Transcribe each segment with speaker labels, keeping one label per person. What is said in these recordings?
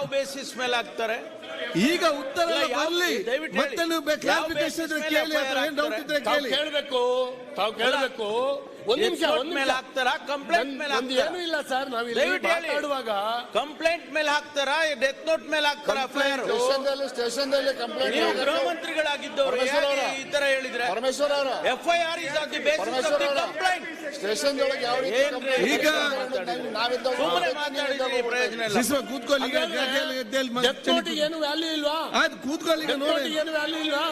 Speaker 1: ಯಾವ ಬೇಸಿಸ್ ಮೇಲೆ ಹಾಕ್ತಾರೆ
Speaker 2: ಈಗ ಉತ್ತರ ಬರಲಿ. ಮತ್ತೆ. ನೀವು ಕ್ಲಾರಿಫಿಕೇಶನ್
Speaker 1: basis
Speaker 2: ಕೇಳಿ ಅಥವಾ ಏನ್ ಡೌಟ್ ಇದ್ರೆ ಕೇಳಿ.
Speaker 3: ಕೇಳಬೇಕು ತಾವು ಕೇಳಬೇಕು. ಒಂದ್ ನಿಮಿಷ
Speaker 1: ಒಂದು
Speaker 3: ಒಂದ್
Speaker 1: ಮೇಲೆ ಹಾಕ್ತಾರಾ? ಕಂಪ್ಲೇಂಟ್ ಮೇಲೆ
Speaker 3: ನಮ್ದು ಏನು ಇಲ್ಲ ಸರ್ ನಾವು ಇಲ್ಲಿ ಮಾತಾಡುವಾಗ
Speaker 1: ಕಂಪ್ಲೇಂಟ್ ಮೇಲೆ ಹಾಕ್ತಾರಾ? ಡೆತ್ ನೋಟ್ ಮೇಲೆ ಹಾಕ್ತಾರಾ? ಎಫ್ಐಆರ್
Speaker 4: ಸ್ಟೇಷನ್ದಲ್ಲಿ ಸ್ಟೇಷನ್ದಲ್ಲಿ ಕಂಪ್ಲೇಂಟ್
Speaker 1: ನೀವು ಗೃಹ ಮಂತ್ರಿಗಳಾಗಿದ್ದವರು
Speaker 4: ಅವರ.
Speaker 1: ಈ ತರ ಹೇಳಿದ್ರೆ?
Speaker 4: ಪರಮೇಶ್ವರ ಅವರ.
Speaker 1: FIR is on the basis of the complaint
Speaker 4: station ಒಳಗೆ ಯಾವ ರೀತಿ
Speaker 2: ಈಗ
Speaker 4: ನಾವಿದ್ದ
Speaker 1: ಸುಮ್ಮನೆ ಮಾತಾಡಿದ್ರೆ ಪ್ರಯೋಜನ ಇಲ್ಲ.
Speaker 2: ಕೂತ್ಕೊಳ್ಳಿ
Speaker 3: ಡೆತ್ ನೋಟ್ ಏನು ವ್ಯಾಲ್ಯೂ ಇಲ್ವಾ?
Speaker 2: ಆಯ್ತು ಕೂತ್ಕೊಳ್ಳಿ ಈಗ ನೋಡಿ.
Speaker 3: ಏನು ವ್ಯಾಲ್ಯೂ ಇಲ್ವಾ?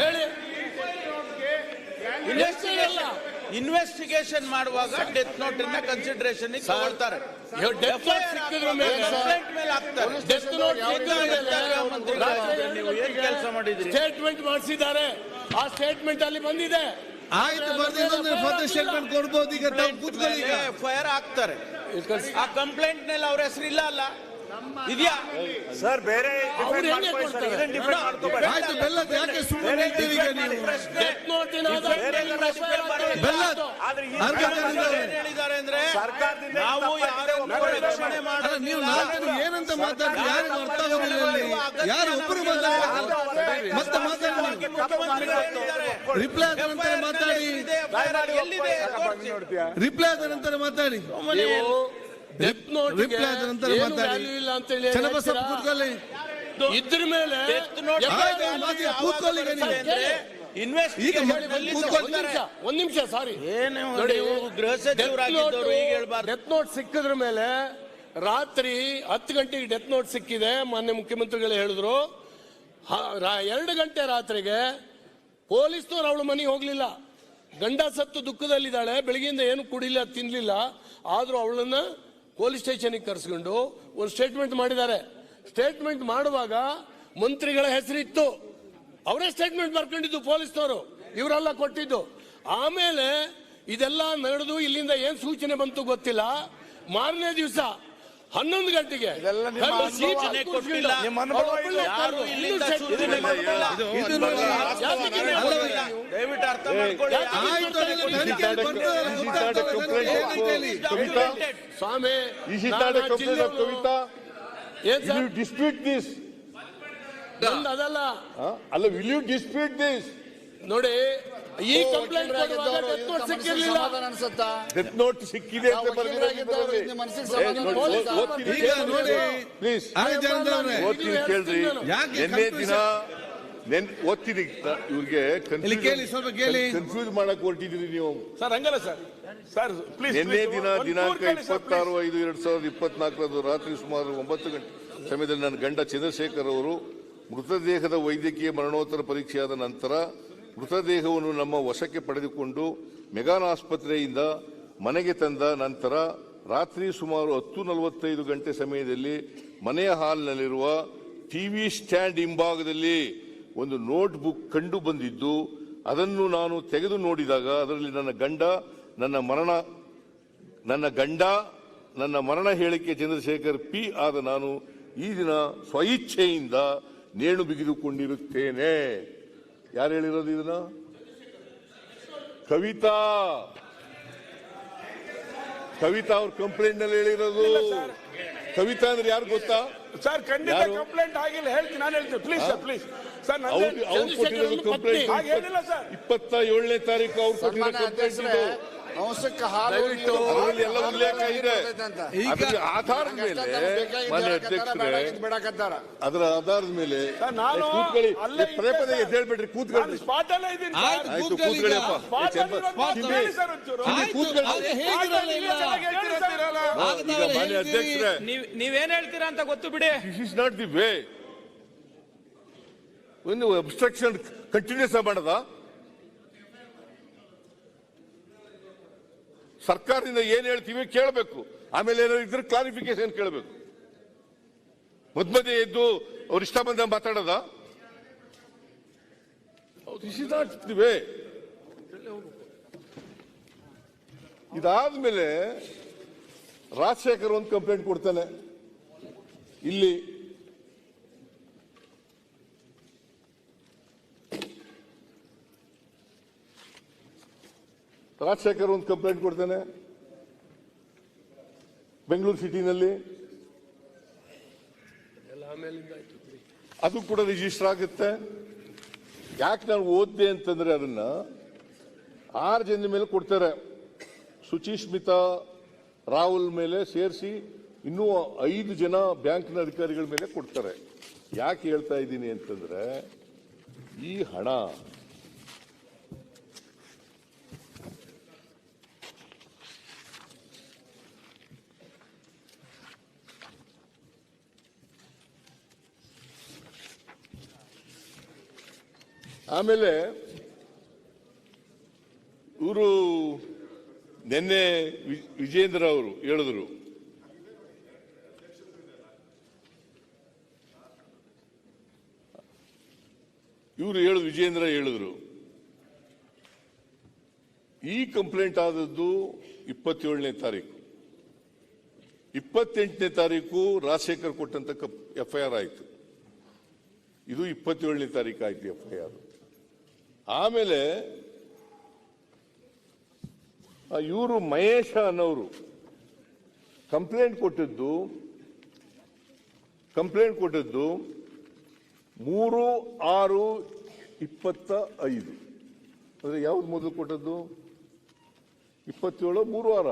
Speaker 3: ಹೇಳಿ.
Speaker 1: ಇನ್ವೆಸ್ಟಿಗೇಷನ್ ಇನ್ವೆಸ್ಟಿಗೇಷನ್ ಮಾಡುವಾಗ ಡೆತ್ ನೋಟ್ ಇಂದ ಕನ್ಸಿಡರೇಷನ್ ತಗೊಳ್ತಾರೆ.
Speaker 3: ಡೆತ್ ನೋಟ್ ಸಿಕ್ಕಿದ್ರ ಮೇಲೆ.
Speaker 1: ಕಂಪ್ಲೇಂಟ್ ಮೇಲೆ ಹಾಕ್ತಾರೆ.
Speaker 3: ಡೆತ್ ನೋಟ್ ಸಿಕ್ಕಿದ್ರ
Speaker 1: ಗೃಹ ನೀವು ಏನ್ ಕೆಲಸ ಮಾಡಿದ್ರಿ
Speaker 3: ಸ್ಟೇಟ್ಮೆಂಟ್ ಮಾಡಿಸಿದ್ದಾರೆ. ಆ ಸ್ಟೇಟ್ಮೆಂಟ್ ಅಲ್ಲಿ ಬಂದಿದೆ.
Speaker 2: ಆಯ್ತು ಬರ್ದಿದ್ದೊಂದು ಫರ್ದರ್ ಸ್ಟೇಟ್ಮೆಂಟ್ ಕೊಡ್ಬೋದು ಈಗ ತಾವು ಕೂತ್ಕೊಳ್ಳಿ ಈಗ.
Speaker 1: ಎಫ್ಐಆರ್ ಹಾಕ್ತಾರೆ. ಆ ಕಂಪ್ಲೇಂಟ್ನಲ್ಲಿ ಅವ್ರ ಹೆಸರು ಇಲ್ಲ ಅಲ್ಲ? ಇದೆಯಾ?
Speaker 5: ಸರ್ ಬೇರೆ
Speaker 2: ಆಯ್ತು ಬೆಲ್ಲದ ಯಾಕೆ ಸುಮ್ಮನೆ ಹೇಳ್ತೀರಿ ಈಗ ನೀವು ಬೆಲ್ಲದ್
Speaker 1: ನಾವು
Speaker 2: ನೀವು ನಾಲ್ಕು ಏನಂತ ಮಾತಾಡಿ ಯಾರಿಗೂ ಅರ್ಥ ಆಗೋದಿಲ್ಲ ಇಲ್ಲಿ? ಯಾರು ಒಬ್ಬರು ಮಾತಾಡಿ ಮತ್ತೆ ಮಾತಾಡಿ ರಿಪ್ಲೈ ಆದ ನಂತರ ಮಾತಾಡಿ. ರಿಪ್ಲೈ ಆದ ನಂತರ ಮಾತಾಡಿ. ರಿಪ್ಲೈ ಆದ ನಂತರ ಮಾತಾಡಿ.
Speaker 3: ಇಲ್ಲ ಅಂತ ಹೇಳಿ
Speaker 2: ಚನ್ನಬಸಪ್ಪ ಕೂತ್ಕೊಳ್ಳಿ.
Speaker 3: ಇದ್ರ ಮೇಲೆ
Speaker 1: ಡೆತ್ ನೋಟ್
Speaker 2: ಮಾತು ಕೂತ್ಕೊಳ್ಳಿ.
Speaker 1: ಅಂದ್ರೆ
Speaker 2: ಈಗ
Speaker 3: ಒಂದ್ ನಿಮಿಷ ಸಾರಿ
Speaker 1: ಏನು
Speaker 3: ನೋಡಿ,
Speaker 1: ಗೃಹ ಸಚಿವರಾಗಿದ್ದವರು ಈಗ ಹೇಳ್ಬಾರ್ದು.
Speaker 3: ಡೆತ್ ನೋಟ್ ಸಿಕ್ಕಿದ್ರ ಮೇಲೆ ರಾತ್ರಿ ಹತ್ತು ಗಂಟೆಗೆ ಡೆತ್ ನೋಟ್ ಸಿಕ್ಕಿದೆ ಮಾನ್ಯ ಮುಖ್ಯಮಂತ್ರಿಗಳು ಹೇಳಿದ್ರು. ಎರಡು ಗಂಟೆ ರಾತ್ರಿಗೆ ಪೊಲೀಸ್ನವ್ರು ಅವಳು ಮನೆಗೆ ಹೋಗ್ಲಿಲ್ಲ. ಗಂಡ ಸತ್ತು ದುಃಖದಲ್ಲಿದ್ದಾಳೆ ಬೆಳಗ್ಗೆಯಿಂದ ಏನು ಕುಡಿಲಿಲ್ಲ ತಿನ್ಲಿಲ್ಲ ಆದ್ರೂ ಅವಳನ್ನ ಪೊಲೀಸ್ ಸ್ಟೇಷನ್ಗೆ ಕರೆಸ್ಕೊಂಡು ಒಂದು ಸ್ಟೇಟ್ಮೆಂಟ್ ಮಾಡಿದ್ದಾರೆ. ಸ್ಟೇಟ್ಮೆಂಟ್ ಮಾಡುವಾಗ ಮಂತ್ರಿಗಳ ಹೆಸರಿತ್ತು. ಅವರೇ ಸ್ಟೇಟ್ಮೆಂಟ್ ಬರ್ಕೊಂಡಿದ್ದು ಪೊಲೀಸ್ನವರು. ಇವರೆಲ್ಲ ಕೊಟ್ಟಿದ್ದು. ಆಮೇಲೆ ಇದೆಲ್ಲ ನಡೆದು ಇಲ್ಲಿಂದ ಏನು ಸೂಚನೆ ಬಂತು ಗೊತ್ತಿಲ್ಲ. ಮಾರನೇ ದಿವಸ ಹನ್ನೊಂದು ಗಂಟೆಗೆ
Speaker 4: ಇದೆಲ್ಲ ನಿಮ್ಮ
Speaker 3: ಕರೆದು
Speaker 4: ಅನುಭವ.
Speaker 3: ಸೀಟ್
Speaker 1: ಕೊಟ್ಟಿಲ್ಲ.
Speaker 5: ನಿಮ್ಮ ಅನುಭವ
Speaker 1: ಯಾರು
Speaker 3: ಕರೆದು
Speaker 1: ಇಲ್ಲಿಂದ
Speaker 3: ಇನ್ನೂ
Speaker 1: ಸೂಚನೆ
Speaker 3: statement
Speaker 1: ಕೊಟ್ಟಿಲ್ಲ.
Speaker 2: ಇದು ನೋಡಿ
Speaker 3: ಯಾಕೆ
Speaker 1: ಕೊಟ್ಟಿಲ್ಲ. ದಯವಿಟ್ಟು ಅರ್ಥ ಮಾಡ್ಕೊಳ್ಳಿ
Speaker 2: ಆಯ್ತು ಅದೆಲ್ಲ ತನಿಖೆಯಲ್ಲಿ ಬರ್ತದಲ್ಲ, ಗೊತ್ತಾಗ್ತದೆ, ನನಗೆ ಏನಂತ ಹೇಳಿ.
Speaker 1: Documented.
Speaker 3: ಸ್ವಾಮಿ ನಾನು
Speaker 6: ಕವಿತಾ
Speaker 3: ಆ ಜಿಲ್ಲೆಯವರು-
Speaker 6: Kavita?
Speaker 3: ಏನ್ ಸರ್
Speaker 6: dispute
Speaker 3: ನಂದು ಅದಲ್ಲ
Speaker 6: ಅಲ್ಲ ವಿಲ್ ಯು ಡಿಸ್ಪ್ಯೂಟ್ this?
Speaker 3: ನೋಡಿ ಈ ಕಂಪ್ಲೇಂಟ್ ನೋಟ್ ಸಿಕ್ಕಿರ್ಲಿಲ್ಲ.
Speaker 4: ಸಮಾಧಾನ ಅನ್ಸುತ್ತಾ?
Speaker 6: ಡೆತ್ ನೋಟ್ ಸಿಕ್ಕಿದೆ ಅಂತ ಓದ್ತೀನಿ ಕೇಳ್ರಿ.
Speaker 2: ಯಾಕೆ
Speaker 6: ನಿನ್ನೆ ದಿನ? ನೆನ್ ಓದ್ತೀನಿ ಇವ್ರಿಗೆ
Speaker 2: ಇಲ್ಲಿ ಕೇಳಿ, ಸ್ವಲ್ಪ ಕೇಳಿ.
Speaker 6: ಕನ್ಫ್ಯೂಸ್ ಮಾಡಕ್ ಹೊರಟಿದ್ದೀರಿ ನೀವು.
Speaker 5: ಸರ್ ಹಂಗಲ್ಲ ಸರ್. ಸರ್ ಪ್ಲೀಸ್
Speaker 6: ನಿನ್ನೆ ದಿನ ದಿನಾಂಕ ಇಪ್ಪತ್ತಾರು ಐದು ಎರಡ್ ಸಾವಿರದ ಇಪ್ಪತ್ನಾಲ್ಕರಂದು ರಾತ್ರಿ ಸುಮಾರು ಒಂಬತ್ತು ಗಂಟೆ ಸಮಯದಲ್ಲಿ ನನ್ನ ಗಂಡ ಚಂದ್ರಶೇಖರ್ ಅವರು ಮೃತದೇಹದ ವೈದ್ಯಕೀಯ ಮರಣೋತ್ತರ ಪರೀಕ್ಷೆಯಾದ ನಂತರ ಮೃತದೇಹವನ್ನು ನಮ್ಮ ವಶಕ್ಕೆ ಪಡೆದುಕೊಂಡು ಮೆಗಾನ್ ಆಸ್ಪತ್ರೆಯಿಂದ ಮನೆಗೆ ತಂದ ನಂತರ ರಾತ್ರಿ ಸುಮಾರು ಹತ್ತು ನಲವತ್ತೈದು ಗಂಟೆ ಸಮಯದಲ್ಲಿ ಮನೆಯ ಹಾಲ್ನಲ್ಲಿರುವ ಟಿವಿ ಸ್ಟ್ಯಾಂಡ್ ಹಿಂಭಾಗದಲ್ಲಿ ಒಂದು ನೋಟ್ ಬುಕ್ ಕಂಡು ಬಂದಿದ್ದು, ಅದನ್ನು ನಾನು ತೆಗೆದು ನೋಡಿದಾಗ ಅದರಲ್ಲಿ ನನ್ನ ಗಂಡ, ನನ್ನ ಮರಣ, ನನ್ನ ಗಂಡ, ನನ್ನ ಮರಣ ಹೇಳಿಕೆ ಚಂದ್ರಶೇಖರ್ ಪಿ ಆದ ನಾನು ಈ ದಿನ ಸ್ವಇಚ್ಛೆಯಿಂದ ನೇಣು ಬಿಗಿದುಕೊಂಡಿರುತ್ತೇನೆ. ಯಾರು ಹೇಳಿರೋದು ಇದನ್ನ? ಕವಿತಾ. ಕವಿತಾ ಅವ್ರ ಕಂಪ್ಲೇಂಟ್ನಲ್ಲಿ ಹೇಳಿರೋದು. ಕವಿತಾ ಅಂದ್ರೆ ಯಾರು ಗೊತ್ತಾ?
Speaker 5: ಸರ್ ಖಂಡಿತ ಕಂಪ್ಲೇಂಟ್ ಆಗಿಲ್ಲ ಹೇಳ್ತೀನಿ ನಾನು ಹೇಳ್ತೀನಿ. ಪ್ಲೀಸ್ ಸರ್ ಪ್ಲೀಸ್ ಸರ್ ನಾನು
Speaker 6: ಅವ್ರು ಕೊಟ್ಟಿರೋದು ಕಂಪ್ಲೇಂಟ್
Speaker 5: ಹಾಗೆ ಹೇಳಿಲ್ಲ ಸರ್.
Speaker 6: ಇಪ್ಪತ್ತ ಏಳನೇ ತಾರೀಕು ಅವ್ರು ಕೊಟ್ಟಿರೋ ಕಂಪ್ಲೇಂಟ್ ಇದು.
Speaker 4: ಅವಶ್ಯಕ ಹಾಲು
Speaker 3: ದಯವಿಟ್ಟು
Speaker 6: ಅದರಲ್ಲಿ ಎಲ್ಲ ಉಲ್ಲೇಖ ಇದೆ. ಅದರ ಆಧಾರದ
Speaker 4: ನಮ್ಗೆ
Speaker 6: ಮೇಲೆ
Speaker 4: ಅಷ್ಟೇ ಬೇಕಾಗಿದ್ದು
Speaker 6: ಮಾನ್ಯ ಅಧ್ಯಕ್ಷರೇ
Speaker 4: ಬಿಡಕತ್ತಾರ.
Speaker 6: ಅದರ ಆಧಾರದ ಮೇಲೆ
Speaker 5: ನಾನು
Speaker 6: ಕೂತ್ಕೊಳ್ಳಿ. ಪದೇ ಪದೇ ಎದ್ದೇಳ್ಬೇಡ್ರಿ ಕೂತ್ಕೊಳ್ಳಿ.
Speaker 5: ಸ್ಪಾಟ್ ಅಲ್ಲೇ ಇದ್ದೀನಿ
Speaker 2: ಆಯ್ತು, ಕೂತ್ಕೊಳ್ಳಿ ಈಗ.
Speaker 6: ಮಾನ್ಯ ಅಧ್ಯಕ್ಷರೇ.
Speaker 1: ನೀವೇನ್ ಹೇಳ್ತೀರಾ ಅಂತ ಗೊತ್ತು ಬಿಡಿ.
Speaker 6: ಇಸ್ ನಾಟ್ ದಿ ವೇ ಒಂದು ಅಬ್ಸ್ಟ್ರಕ್ಷನ್ ಕಂಟಿನ್ಯೂಸ್ ಮಾಡದ? ಸರ್ಕಾರದಿಂದ ಏನ್ ಹೇಳ್ತೀವಿ ಕೇಳಬೇಕು. ಆಮೇಲೆ ಏನಾದ್ರು ಇದ್ರೆ ಕ್ಲಾರಿಫಿಕೇಶನ್ ಕೇಳಬೇಕು. ಮಧ್ಯೆ ಎದ್ದು ಅವ್ರ ಇಷ್ಟ ಬಂದ ಮಾತಾಡೋದ ಇದಾದ್ಮೇಲೆ ರಾಜಶೇಖರ್ ಒಂದು ಕಂಪ್ಲೇಂಟ್ ಕೊಡ್ತಾನೆ. ಇಲ್ಲಿ ರಾಜಶೇಖರ್ ಒಂದು ಕಂಪ್ಲೇಂಟ್ ಕೊಡ್ತಾನೆ. ಬೆಂಗಳೂರು ಸಿಟಿನಲ್ಲಿ. ಅದು ಕೂಡ ರಿಜಿಸ್ಟರ್ ಆಗುತ್ತೆ. ಯಾಕೆ ನಾನು ಓದ್ದೆ ಅಂತಂದ್ರೆ ಅದನ್ನ ಆರು ಜನ ಮೇಲೆ ಕೊಡ್ತಾರೆ. ಸುಚಿಸ್ಮಿತಾ ರಾಹುಲ್ ಮೇಲೆ ಸೇರಿಸಿ ಇನ್ನೂ ಐದು ಜನ ಬ್ಯಾಂಕ್ನ ಅಧಿಕಾರಿಗಳ ಮೇಲೆ ಕೊಡ್ತಾರೆ. ಯಾಕೆ ಹೇಳ್ತಾ ಇದ್ದೀನಿ ಅಂತಂದ್ರೆ ಈ ಹಣ ಆಮೇಲೆ ಇವರು ನಿನ್ನೆ ವಿಜೇಂದ್ರ ಅವರು ಹೇಳಿದ್ರು. ಇವರು ಹೇಳು, ವಿಜೇಂದ್ರ ಹೇಳಿದ್ರು. ಈ ಕಂಪ್ಲೇಂಟ್ ಆದದ್ದು ಇಪ್ಪತ್ತೇಳನೇ ತಾರೀಕು. ಇಪ್ಪತ್ತೆಂಟನೇ ತಾರೀಕು ರಾಜಶೇಖರ್ ಕೊಟ್ಟಂತ ಎಫ್ಐಆರ್ ಆಯಿತು. ಇದು ಇಪ್ಪತ್ತೇಳನೇ ತಾರೀಕು ಆಯ್ತು ಎಫ್ಐಆರ್ ಆಮೇಲೆ ಇವರು ಮಹೇಶ ಅನ್ನೋರು ಕಂಪ್ಲೇಂಟ್ ಕೊಟ್ಟಿದ್ದು ಕಂಪ್ಲೇಂಟ್ ಕೊಟ್ಟಿದ್ದು ಮೂರು ಆರು ಇಪ್ಪತ್ತ ಐದು. ಅಂದರೆ ಯಾವ್ದು ಮೊದಲು ಕೊಟ್ಟದ್ದು? ಇಪ್ಪತ್ತೇಳು, ಮೂರು ವಾರ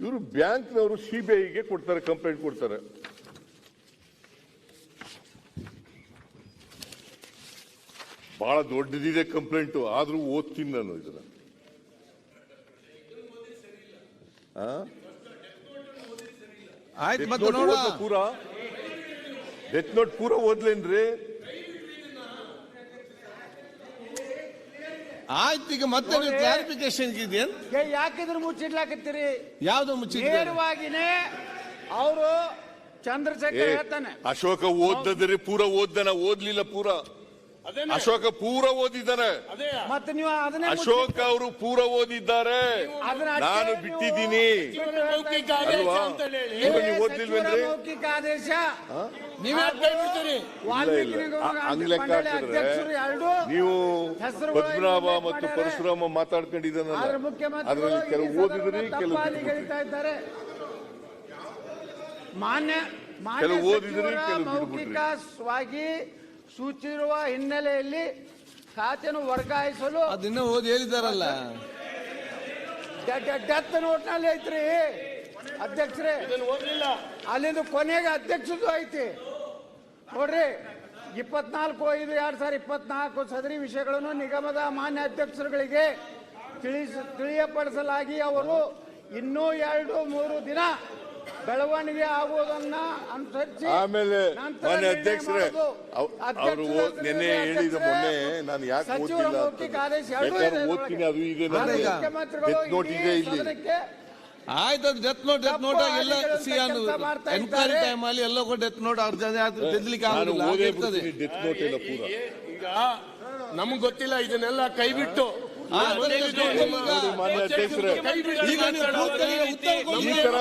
Speaker 6: ಇವರು ಬ್ಯಾಂಕ್ನವರು ಸಿಬಿಐಗೆ ಕೊಡ್ತಾರೆ ಕಂಪ್ಲೇಂಟ್ ಕೊಡ್ತಾರೆ. ಬಹಳ ದೊಡ್ಡದಿದೆ ಕಂಪ್ಲೇಂಟ್ ಆದ್ರೂ ಓದ್ತೀನಿ ನಾನು ಇದನ್ನ. ಪೂರ? ಡೆತ್ ನೋಟ್ ಪೂರ ಓದ್ಲೇನ್ರಿ?
Speaker 2: ಆಯ್ತು ಈಗ ಮತ್ತೆ ನೀವು ಕ್ಲಾರಿಫಿಕೇಶನ್ ಇದೆಯನ್
Speaker 7: ಯಾಕಿದ್ರ ಮುಚ್ಚಿಡ್ಲಾಕತ್ತೀರಿ?
Speaker 2: ಯಾವ್ದು ಮುಚ್ಚಿ
Speaker 7: ನೇರವಾಗಿನೇ ಅವರು ಚಂದ್ರಶೇಖರ್ ಹೇಳ್ತಾನೆ.
Speaker 6: ಅಶೋಕ ಓದ್ದದ್ರಿ ಪೂರ ಓದ್ದನ ಓದ್ಲಿಲ್ಲ ಪೂರ. ಅಶೋಕ ಪೂರ ಓದಿದ್ದಾನೆ.
Speaker 7: ಮತ್ತೆ ನೀವು ಅದನ್ನೇ
Speaker 6: ಅಶೋಕ್ ಅವರು ಪೂರ ಓದಿದ್ದಾರೆ. ನಾನು ಬಿಟ್ಟಿದ್ದೀನಿ.
Speaker 3: ಮೌಖಿಕ ಆದೇಶ ಅಂತ ಹೇಳಿ.
Speaker 6: ನೀವು ಓದ್ಲಿಲ್ವೇನ್ರಿ?
Speaker 7: ಮೌಖಿಕ ಆದೇಶ.
Speaker 6: ಪದ್ಮನಾಭ ಮತ್ತು. ಪರಶುರಾಮ
Speaker 7: ಮಾತಾಡ್ಕೊಂಡಿದ್ದಾರೆ
Speaker 6: ಕೆಲವು ಓದಿದ್ರಿ ಕೆಲವು
Speaker 7: ಮಾನ್ಯ
Speaker 6: ಕೆಲವು ಓದಿದ್ರಿ, ಕೆಲವು
Speaker 7: ಮೌಖಿಕವಾಗಿ ಸೂಚಿರುವ ಹಿನ್ನೆಲೆಯಲ್ಲಿ ಖಾತೆಯನ್ನು ವರ್ಗಾಯಿಸಲು
Speaker 2: ಅದನ್ನ ಓದಿ ಹೇಳಿದಾರಲ್ಲ.
Speaker 7: ಡೆತ್ ನೋಟ್ನಲ್ಲಿ ಐತ್ರಿ. ಅಧ್ಯಕ್ಷರೇ ಅಲ್ಲಿಂದ ಕೊನೆಗೆ ಅಧ್ಯಕ್ಷದ್ದು ಐತಿ. ನೋಡ್ರಿ ಇಪ್ಪತ್ನಾಲ್ಕು ಐದು ಎರಡು ಸಾವಿರ ಇಪ್ಪತ್ನಾಲ್ಕು ಸದರಿ ವಿಷಯಗಳನ್ನು ನಿಗಮದ ಮಾನ್ಯ ಅಧ್ಯಕ್ಷರುಗಳಿಗೆ ತಿಳಿಸ ತಿಳಿಯಪಡಿಸಲಾಗಿ ಅವರು ಇನ್ನೂ ಎರಡು ಮೂರು ದಿನ ಬೆಳವಣಿಗೆ ಆಗುವುದನ್ನ ಅನುಸರಿಸಿ
Speaker 6: ಆಮೇಲೆ ಮಾನ್ಯ ಅಧ್ಯಕ್ಷರೇ ಅವರು ನಿನ್ನೆ ಹೇಳಿದ ಮೊನ್ನೆ ನಾನು ಯಾಕೆ ಓದ್ತಿಲ್ಲ ಬೇಕಾದ್ರೆ ಓದ್ತೀನಿ ಅದು ಈಗ ನೋಟ್ ಇದೆ ಇಲ್ಲಿ.
Speaker 2: ಆಯ್ತು ಅದು ಡೆತ್ ನೋಟ್ ಡೆತ್ ನೋಟ್ ಎಲ್ಲ ಸಿ ಎನ್ಕ್ವೈರಿ. ಟೈಮ್ ಅಲ್ಲಿ ಎಲ್ಲ ಕೂಡ ಡೆತ್ ನೋಟ್ ಅವ್ರ ಜೊತೆ ಆಗುದಿಲ್ಲ
Speaker 6: ಓದೇ ಡೆತ್ ನೋಟ್ ಎಲ್ಲ ಪೂರ.
Speaker 3: ಈಗ ನಮ್ಗೆ ಗೊತ್ತಿಲ್ಲ ಇದನ್ನೆಲ್ಲ ಕೈ
Speaker 6: ಮಾನ್ಯ ಅಧ್ಯಕ್ಷರೇ. ಈ ತರ?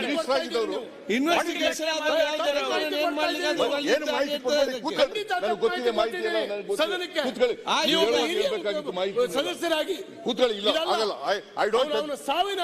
Speaker 6: ಮಿನಿಸ್ಟರ್ ಆಗಿದ್ದವರು?
Speaker 2: ಇನ್ವೆಸ್ಟಿಗೇಷನ್ ಏನ್
Speaker 6: ಮಾಹಿತಿ ನನಗೆ ಗೊತ್ತಿದೆ ಮಾಹಿತಿ ಎಲ್ಲ ಮಾಹಿತಿ.
Speaker 3: ಸದಸ್ಯರಾಗಿ.
Speaker 6: ಕೂತ್ಕೊಳ್ಳಿ. ಇಲ್ಲ. ಆಗಲ್ಲ. ಐ ಡೋಂಟ್
Speaker 3: ಸಾವಿನ